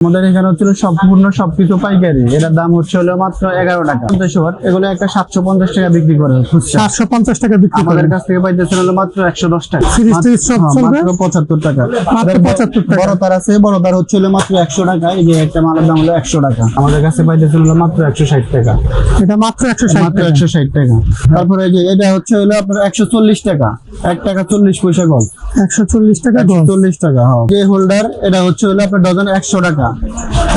আমাদের এখানে হচ্ছিল সম্পূর্ণ সবকিছু পাইকারি। এটার দাম হচ্ছে হলো মাত্র এগারো টাকা। পঞ্চাশ ওয়াট এগুলো একটা সাতশো পঞ্চাশ টাকা বিক্রি করে সাতশো পঞ্চাশ টাকা বিক্রি আমাদের কাছ থেকে পাইতেছেন হলো মাত্র একশো দশ টাকা। মাত্র- পঁচাত্তর টাকা। 75 টাকা। বড় তার আছে বড় তার হচ্ছে হলো মাত্র একশো টাকা। এই যে একটা মালের দাম হলো একশো টাকা। আমাদের কাছে পাইতেছেন হলো মাত্র একশো ষাট টাকা। এটা মাত্র একশো ষাট মাত্র একশো ষাট টাকা। তারপরে এই যে এটা হচ্ছে হলো আপনার একশো চল্লিশ টাকা। এক টাকা চল্লিশ পয়সা গল একশো চল্লিশ টাকা চল্লিশ টাকা হ্যাঁ যে হোল্ডার এটা হচ্ছে হলো আপনার ডজন একশো টাকা।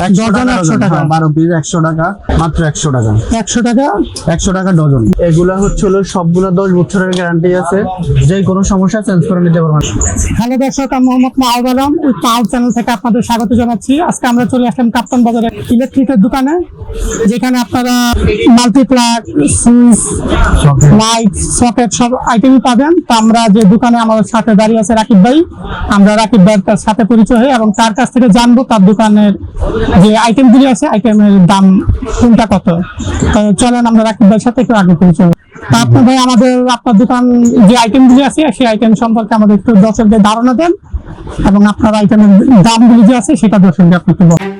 ডজন টাকা 100 ডজন, টাকা। হ্যাঁ, বারো পিস একশো টাকা মাত্র একশো টাকা। একশো টাকা? একশো টাকা ডজন। এগুলা হচ্ছে হলো সবগুলা দশ বছরের গ্যারান্টি আছে। যে কোনো সমস্যা চেঞ্জ করে নিতে পারবেন। হ্যালো দর্শক আমি মোহাম্মদ মাহবুব আলম ওই চ্যানেল থেকে আপনাদের স্বাগত জানাচ্ছি। আজকে আমরা চলে আসলাম কাপ্তান বাজারে ইলেকট্রিকের দোকানে যেখানে আপনারা মাল্টিপ্লাগ সুইচ লাইট সকেট সব আইটেমই পাবেন। তো আমরা যে দোকানে আমাদের সাথে দাঁড়িয়ে আছে রাকিব ভাই আমরা রাকিব ভাইয়ের তার সাথে পরিচয় হই এবং তার কাছ থেকে জানব তার দোকানের যে আইটেমগুলি আছে আইটেমের দাম কোনটা কত? তো চলেন আমরা রাকিবের সাথে একটু আগে পরিচয় তা আপনি ভাই আমাদের, আপনার দোকান যে আইটেমগুলি আছে, সেই আইটেম সম্পর্কে আমাদের একটু দর্শকদের ধারণা দেন এবং আপনার আইটেমের দামগুলি যে আছে, সেটা দর্শকদের আপনি একটু বলেন।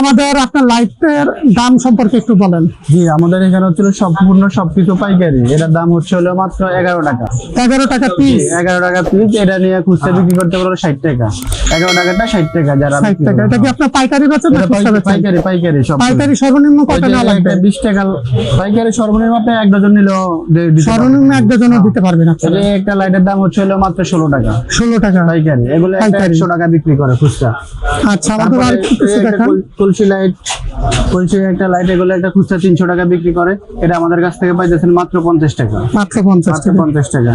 আমাদের আপনার লাইটের দাম সম্পর্কে একটু বলেন। জি আমাদের এখানে হচ্ছিল সম্পূর্ণ সবকিছু পাইকারি। এটার দাম হচ্ছে হলো মাত্র এগারো টাকা। এগারো টাকা পিস এগারো টাকা পিস এটা নিয়ে খুচরা বিক্রি করতে পারব ষাট টাকা। এগারো টাকাটা ষাট টাকা যারা ষাট টাকা। এটা কি আপনার পাইকারি বেচেন না খুচরা পাইকারি পাইকারি সব। পাইকারি সর্বনিম্ন কত নেওয়া লাগবে? বিশ টাকা পাইকারি সর্বনিম্ন আপনি এক ডজন নিলেও। সর্বনিম্ন এক ডজনও দিতে পারবেন যে একটা লাইটের দাম হচ্ছে হলো মাত্র ষোলো টাকা। ষোলো টাকা। পাইকারি। এগুলো। একশো টাকা বিক্রি করে খুচরা। আচ্ছা তারপরে আর কিছু দেখান? তুলসী লাইট তুলসী একটা লাইট এগুলো একটা খুচরা তিনশো টাকা বিক্রি করে। এটা আমাদের কাছ থেকে পাইতেছেন মাত্র পঞ্চাশ টাকা। মাত্র পঞ্চাশ টাকা। পঞ্চাশ টাকা।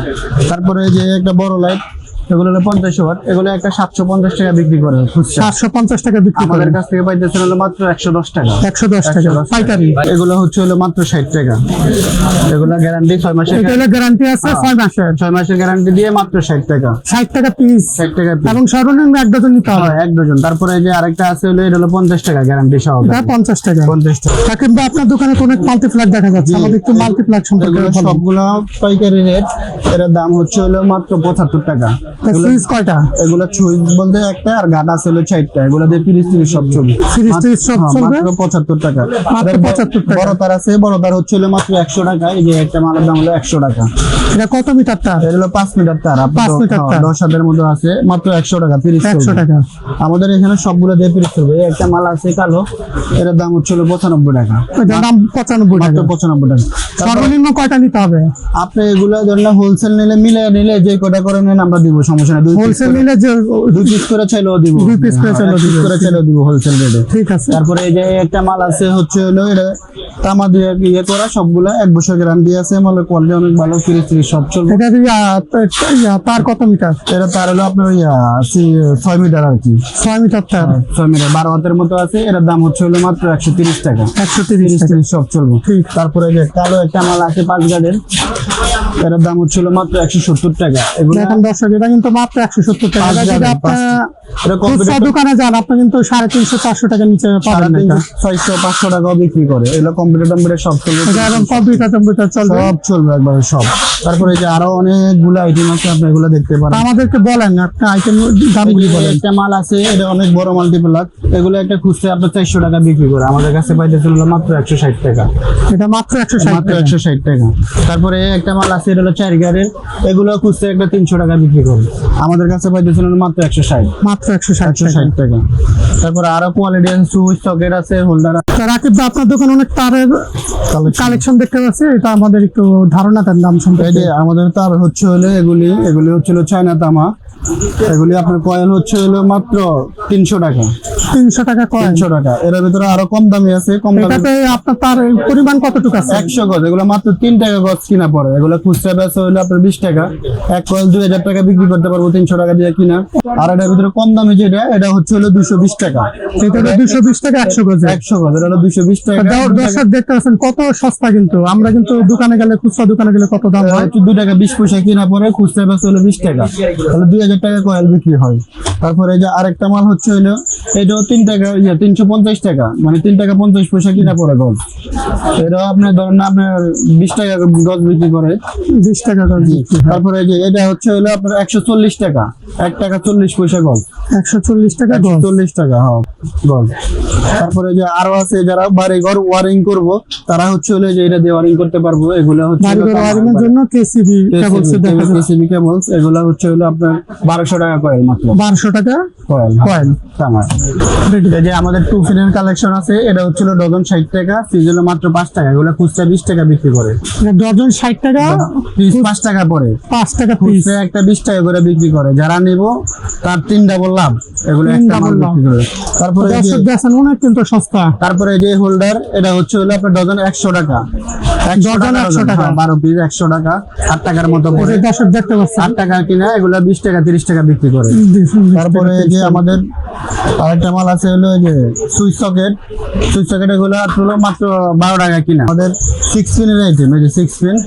তারপরে যে একটা বড় লাইট এগুলো হলো পঞ্চাশ ওয়াট এগুলো একটা সাতশো পঞ্চাশ টাকা বিক্রি করে খুচরা। সাতশো পঞ্চাশ টাকা বিক্রি আমাদের কাছ থেকে পাইতেছেন হলো মাত্র একশো দশ টাকা। একশো দশ টাকা পাইকারি। এগুলো হচ্ছে হলো মাত্র ষাট টাকা। এগুলো গ্যারান্টি ছয় মাসের এটা গ্যারান্টি আছে। ছয় মাসের। ছয় মাসের গ্যারান্টি দিয়ে মাত্র ষাট টাকা। ষাট টাকা পিস ষাট টাকা piece। এবং সর্বনিম্ন এক ডজন নিতে হবে। হ্যাঁ, এক ডজন তারপরে যে আরেকটা আছে হলো এটা হলো পঞ্চাশ টাকা গ্যারান্টি সহ পঞ্চাশ টাকা। পঞ্চাশ টাকা। সাকিব ভাই আপনার দোকানে তো অনেক মাল্টিপ্লাগ দেখা যাচ্ছে। আমাদের একটু মাল্টিপ্লাগ সম্পর্কে এগুলো বলুন। সবগুলো পাইকারি রেট এটার দাম হচ্ছে হলো মাত্র পঁচাত্তর টাকা। সুইচ কয়টা? এগুলো সুইচ বলতে একটা আর চারটা। এগুলো দিয়ে তিরিশ তিরিশ সব চলবে। তিরিশ তিরিশ সব হ্যাঁ, চলবে? মাত্র পঁচাত্তর টাকা। মাত্র 75 টাকা। বড় তার আছে বড় তার মাত্র একশো টাকা। এই যে একটা মালের দাম হলো একশো টাকা। এটা কত মিটার তার? এটা হলো পাঁচ মিটার তার। পাঁচ মিটার হ্যাঁ, তার। দশ হাজার মতো আছে মাত্র একশো টাকা তিরিশ একশো টাকা। আমাদের এখানে সবগুলো দিয়ে তিরিশ চলবে। একটা মাল আছে কালো এটার দাম হচ্ছে হলো পঁচানব্বই টাকা। এটার দাম পঁচানব্বই টাকা। পঁচানব্বই টাকা। সর্বনিম্ন কয়টা নিতে হবে? আপনি এগুলো ধরেন হোলসেল নিলে মিলে নিলে যে কটা করে নেন আমরা দিব। সমস্যা হোলসেল নিলে দুই পিস করে চাইলেও দিব। দুই করে হ্যাঁ, চাইলেও করে চাইলেও দিব হোলসেল রেটে ঠিক আছে। তারপরে এই যে একটা মাল আছে হচ্ছে হলো এটা তামা দিয়ে ইয়ে করা সবগুলো এক বছর গ্যারান্টি আছে মালের কোয়ালিটি অনেক ভালো তিরিশ তিরিশ সব চলবে। এটা তার কত মিটার? এটা তার হলো আপনার ইয়া, ছয় মিটার আর কি। ছয় মিটার তার ছয় মিটার বারো হাতের মতো আছে এটার দাম হচ্ছে হলো মাত্র একশো তিরিশ টাকা। একশো তিরিশ তিরিশ সব চলবে। ঠিক। তারপরে যে কালো একটা মাল আছে পাঁচ গাড়ির এটার দাম হচ্ছে হলো মাত্র একশো সত্তর টাকা। এগুলো এখন দর্শক এটা কিন্তু মাত্র একশো সত্তর টাকা। যদি আপনার দোকানে যান আপনি কিন্তু সাড়ে তিনশো চারশো টাকার নিচে পাবেন ছয়শো পাঁচশো টাকাও বিক্রি করে। এগুলো কম্পিউটার টম্পিউটার সব চলবে। কম্পিউটার টম্পিউটার চলবে? সব চলবে একবারে সব। তারপরে যে আরও অনেকগুলো আইটেম আছে আপনি এগুলো দেখতে পারেন। আমাদেরকে বলেন আপনি আইটেম দামগুলি বলেন। একটা মাল আছে এটা অনেক বড় মাল্টিপ্লাক এগুলো একটা খুচরা আপনার চারশো টাকা বিক্রি করে। আমাদের কাছে পাইতেছে হলো মাত্র একশো ষাট টাকা। এটা মাত্র একশো ষাট একশো ষাট টাকা। তারপরে একটা মাল আছে এটা হলো চার গাড়ির এগুলো খুচরা একটা তিনশো টাকা বিক্রি করে। আমাদের কাছে পাইতেছিলেন মাত্র একশো ষাট। মাত্র একশো ষাট একশো টাকা ষাট টাকা। তারপরে আরও কোয়ালিটি আছে সুইচ সকেট আছে হোল্ডার রাকিব দা আপনার দোকানে অনেক তারের কালেকশন দেখতে পাচ্ছি এটা আমাদের একটু ধারণা তার দাম সম্পর্কে। আমাদের তার হচ্ছে হলে এগুলি এগুলি হচ্ছিল চায়না তামা। এগুলি আপনার কয়েন হচ্ছে হলো মাত্র তিনশো টাকা। তিনশো টাকা কয়েন তিনশো টাকা। এর ভিতরে আরও কম দামি আছে কম দামি আপনার তার পরিমাণ কতটুকু আছে? একশো গজ এগুলো মাত্র তিন টাকা গজ কিনা পড়ে। এগুলো খুচরা বেচা হইলে আপনার বিশ টাকা। এক কয়েল দুই হাজার টাকা বিক্রি করতে পারব তিনশো টাকা দিয়ে কিনা। আর এটার ভিতরে কম দামি যেটা এটা হচ্ছে হলো দুশো বিশ টাকা। এটা দুশো বিশ টাকা একশো গজে। একশো গজ এটা হলো দুশো বিশ টাকা। দর্শক দেখতে পাচ্ছেন কত সস্তা কিন্তু। আমরা কিন্তু দোকানে গেলে খুচরা দোকানে গেলে কত দাম হয়? দুই টাকা বিশ পয়সা কিনা পরে খুচরা বেচা হলো বিশ টাকা। তাহলে দুই হাজার টাকা কয়েল বিক্রি হয়। তারপরে এই যে আরেকটা মাল হচ্ছে হইল এটাও তিন টাকা ইয়ে তিনশো পঞ্চাশ টাকা মানে তিন টাকা পঞ্চাশ পয়সা কিনা পড়ে গজ। এটাও আপনার ধরেন না আপনার বিশ টাকা গজ বিক্রি করে। বিশ টাকা বিক্রি তারপরে এই যে এটা হচ্ছে হলো আপনার একশো চল্লিশ টাকা এক টাকা চল্লিশ পয়সা গজ। একশো চল্লিশ টাকা গজ। চল্লিশ টাকা হ্যাঁ গজ। তারপরে যে আরও আছে যারা বাড়ি ঘর ওয়ারিং করব তারা হচ্ছে হলো যে এটা দিয়ে ওয়ারিং করতে পারব। এগুলো হচ্ছে ওয়ারিং এর জন্য কেসিবি কেবলস দেখা কেসিবি কেবলস এগুলো হচ্ছে হলো আপনার বারোশো টাকা কয়েল মাত্র। বারোশো টাকা কয়েল কয়েল তামার এই যে আমাদের টু ফিনের কালেকশন আছে এটা হচ্ছিল ডজন ষাট টাকা ফিজ হলো মাত্র পাঁচ টাকা এগুলো খুচরা বিশ টাকা বিক্রি করে। ডজন ষাট টাকা? পিস পাঁচ টাকা পরে পাঁচ টাকা পিস একটা বিশ টাকা করে বিক্রি করে। যারা নিব তার তিন ডাবল লাভ। এগুলো একটা মাল বিক্রি করে। তারপরে কিন্তু সস্তা। তারপরে যে হোল্ডার এটা হচ্ছে হলো আপনার ডজন একশো টাকা। ডজন টাকা 100 টাকা। হ্যাঁ, বারো পিস একশো টাকা আট টাকার মতো পড়ে দর্শক দেখতে পাচ্ছেন। আট টাকা কিনা এগুলো বিশ টাকা তিরিশ টাকা বিক্রি করে। তারপরে যে আমাদের আরেকটা মাল আছে হলো যে সুইচ সকেট। সুইচ সকেট এগুলো হলো মাত্র বারো টাকা কিনা। আমাদের সিক্স পিনের আইটেম এই যে সিক্স পিন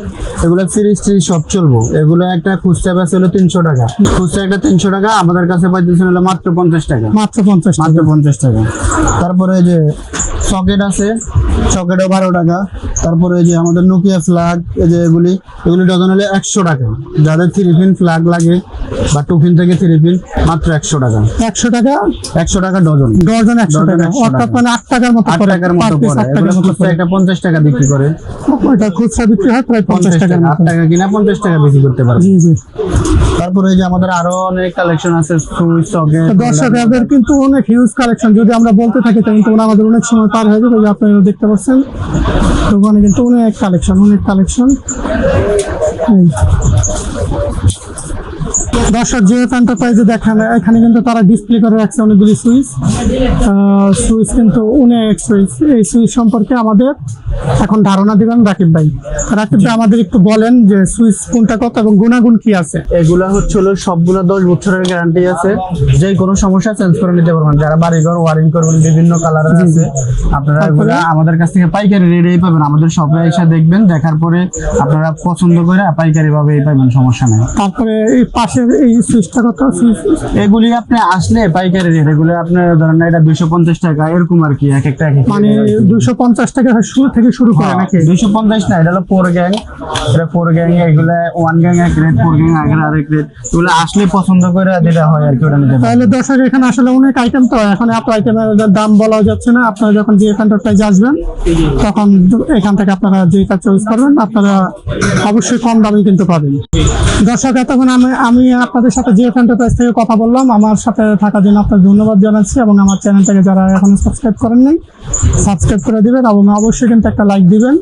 এগুলো সিরিজ সব চলবো। এগুলো একটা খুচরা হলো তিনশো টাকা। খুচরা একটা তিনশো টাকা আমাদের কাছে পাইতেছেন হলো মাত্র পঞ্চাশ টাকা। মাত্র পঞ্চাশ মাত্র পঞ্চাশ টাকা। তারপরে যে সকেট আছে সকেটও বারো টাকা। তারপরে যে আমাদের নোকিয়া ফ্ল্যাগ এই যে এগুলি এগুলি ডজন হলে একশো টাকা। যাদের থ্রি পিন ফ্ল্যাগ লাগে বা টু পিন থেকে থ্রি পিন মাত্র একশো টাকা। একশো টাকা? একশো টাকা ডজন ডজন একশো টাকা। অর্থাৎ মানে আট টাকার মতো আট টাকার মতো পড়ে এগুলো খুচরা। একটা পঞ্চাশ টাকা বিক্রি করে। এটা খুচরা বিক্রি হয় প্রায় পঞ্চাশ পঞ্চাশ টাকা। আট টাকা কিনা পঞ্চাশ টাকা বিক্রি করতে পারে জি জি। তারপরে যে আমাদের আরও অনেক কালেকশন আছে দর্শকদের কিন্তু অনেক হিউজ কালেকশন যদি আমরা বলতে থাকি তাহলে কিন্তু আমাদের অনেক সময় পার হয়ে যাবে আপনারা দেখতে পাচ্ছেন। তো ওখানে কিন্তু অনেক কালেকশন অনেক কালেকশন দর্শক যে এন্টারপ্রাইজে দেখেন এখানে কিন্তু তারা ডিসপ্লে করে রাখছে অনেকগুলি সুইচ সুইচ কিন্তু অনেক সুইচ এই সুইচ সম্পর্কে আমাদের এখন ধারণা দিবেন রাকিব ভাই। রাকিব ভাই আমাদের একটু বলেন যে সুইচ কোনটা কত এবং গুণাগুণ কি আছে? এগুলা হচ্ছে হলো সবগুলো দশ বছরের গ্যারান্টি আছে। যে কোনো সমস্যা চেঞ্জ করে নিতে পারবেন। যারা বাড়িঘর ওয়ারিং করবেন বিভিন্ন কালারের আছে। আপনারা এগুলা আমাদের কাছ থেকে পাইকারি রেটেই পাবেন। আমাদের শপে এসে দেখবেন দেখার পরে আপনারা পছন্দ করে পাইকারি ভাবে পাবেন সমস্যা নেই। তারপরে এই পাশের এই সুইচটা কত এগুলি আপনি আসলে পাইকারি রেট এগুলো আপনার ধরেন এটা দুইশো পঞ্চাশ টাকা এরকম আর কি এক একটা এক এক মানে দুশো পঞ্চাশ টাকা শুরু থেকে শুরু করে নাকি? দুইশো পঞ্চাশ না এটা হলো ফোর গ্যাং এটা ফোর গ্যাং এগুলো ওয়ান গ্যাং এক রেট ফোর গ্যাং আগের আরেক রেট এগুলো আসলে পছন্দ করে যেটা হয় আর কি ওটা নিতে তাহলে দর্শক এখানে আসলে অনেক আইটেম তো এখন এত আইটেমের দাম বলা যাচ্ছে না আপনারা যখন যে এন্টারপ্রাইজ আসবেন তখন এখান থেকে আপনারা যেটা চয়েস করবেন আপনারা অবশ্যই কম দামে কিন্তু পাবেন। দর্শক এতক্ষণ আমি আমি আপনাদের সাথে যে এন্টারপ্রাইজ থেকে কথা বললাম। আমার সাথে থাকার জন্য আপনার ধন্যবাদ জানাচ্ছি এবং আমার চ্যানেলটাকে যারা এখনও সাবস্ক্রাইব করেন নাই সাবস্ক্রাইব করে দিবেন এবং অবশ্যই কিন্তু একটা লাইক দিবেন।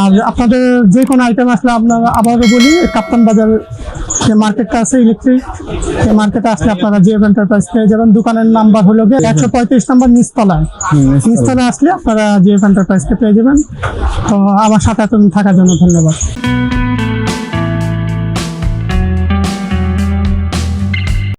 আর আপনাদের যে কোনো আইটেম আসলে আপনারা আবারও বলি কাপ্তান বাজার যে মার্কেটটা আছে ইলেকট্রিক এই মার্কেটে আসলে আপনারা যে এন্টারপ্রাইজ পেয়ে যাবেন। দোকানের নাম্বার হলো গিয়ে একশো পঁয়ত্রিশ নাম্বার নিচতলায়। নিচতলায়। আসলে আপনারা যে এন্টারপ্রাইজকে পেয়ে যাবেন। তো আমার সাথে এতদিন থাকার জন্য ধন্যবাদ।